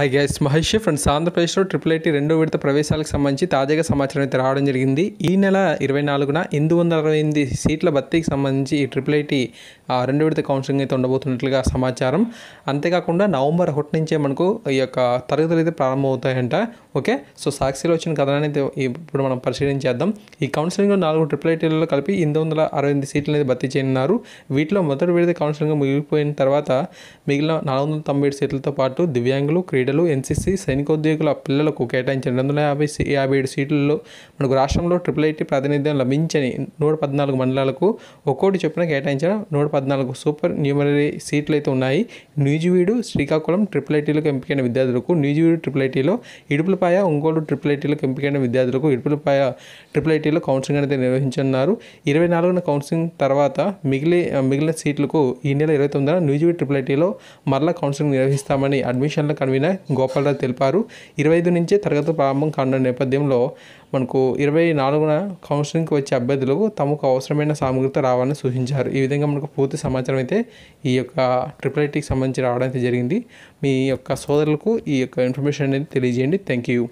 Hi guys Mahesh friends. ఆంధ్రప్రదేశ్లో triple IT రెండో విడత ప్రవేశాలకు సంబంధించి తాజాగా సమాచారం అయితే రావడం జరిగింది. ఈ నెల ఇరవై నాలుగున ఎనిమిది వందల అరవై ఎనిమిది సీట్ల భర్తీకి సంబంధించి ఈ ట్రిపుల్ ఐటీ రెండో విడత కౌన్సిలింగ్ అయితే ఉండబోతున్నట్లుగా సమాచారం. అంతేకాకుండా నవంబర్ ఒకటి నుంచే మనకు ఈ యొక్క తరగతులు అయితే ప్రారంభమవుతాయంట. ఓకే? సో సాక్షిలో వచ్చిన కథనాన్ని ఇప్పుడు మనం పరిశీలించేద్దాం ఈ కౌన్సిలింగ్లో నాలుగు ట్రిపుల్ ఐటీలలో కలిపి ఎనిమిది వందల అరవై ఎనిమిది సీట్లు అనేది భర్తీ చేయనున్నారు. వీటిలో మొదటి విడత కౌన్సిలింగ్ ముగిపోయిన తర్వాత మిగిలిన నాలుగు వందల తొంభై ఏడు సీట్లతో పాటు దివ్యాంగులు క్రీడలు ఎన్సీసీ సైనికోద్యోగుల పిల్లలకు కేటాయించిన రెండు వందల యాభై యాభై ఏడు సీట్లలో మనకు రాష్ట్రంలో ట్రిపుల్ ఐటీ ప్రాతినిధ్యం లభించని నూట పద్నాలుగు మండలాలకు ఒక్కోటి చొప్పున కేటాయించిన నూట పద్నాలుగు సూపర్ న్యూమరీ సీట్లు అయితే ఉన్నాయి. న్యూజివీడు శ్రీకాకుళం ట్రిపుల్ ఐటీలకు ఎంపికైన విద్యార్థులకు న్యూజివీడు ట్రిపుల్ ఐటీలో ఇడుపులపాయ ఒంగోలు ట్రిపుల్ ఐటీలకు ఎంపికైన విద్యార్థులకు ఇడుపులపాయ ట్రిపుల్ ఐటీలో కౌన్సిలింగ్ అనేది నిర్వహించనున్నారు. ఇరవై నాలుగున కౌన్సిలింగ్ తర్వాత మిగిలి మిగిలిన సీట్లకు ఈ నెల ఇరవై తొమ్మిదిన న్యూజివీడు ట్రిపుల్ ఐటీలో మరలా కౌన్సిలింగ్ నిర్వహిస్తామని అడ్మిషన్ల కన్వీనర్ గోపాలరావు తెలిపారు. ఇరవై ఐదు నుంచే తరగతి ప్రారంభం కానున్న నేపథ్యంలో మనకు ఇరవై నాలుగున కౌన్సిలింగ్కి వచ్చే అభ్యర్థులకు తమకు అవసరమైన సామగ్రితో రావాలని సూచించారు. ఈ విధంగా మనకు పూర్తి సమాచారం అయితే ఈ యొక్క ట్రిపుల్ ఐటీకి సంబంధించి రావడం అయితే జరిగింది. మీ యొక్క సోదరులకు ఈ యొక్క ఇన్ఫర్మేషన్ అనేది తెలియజేయండి. Thank you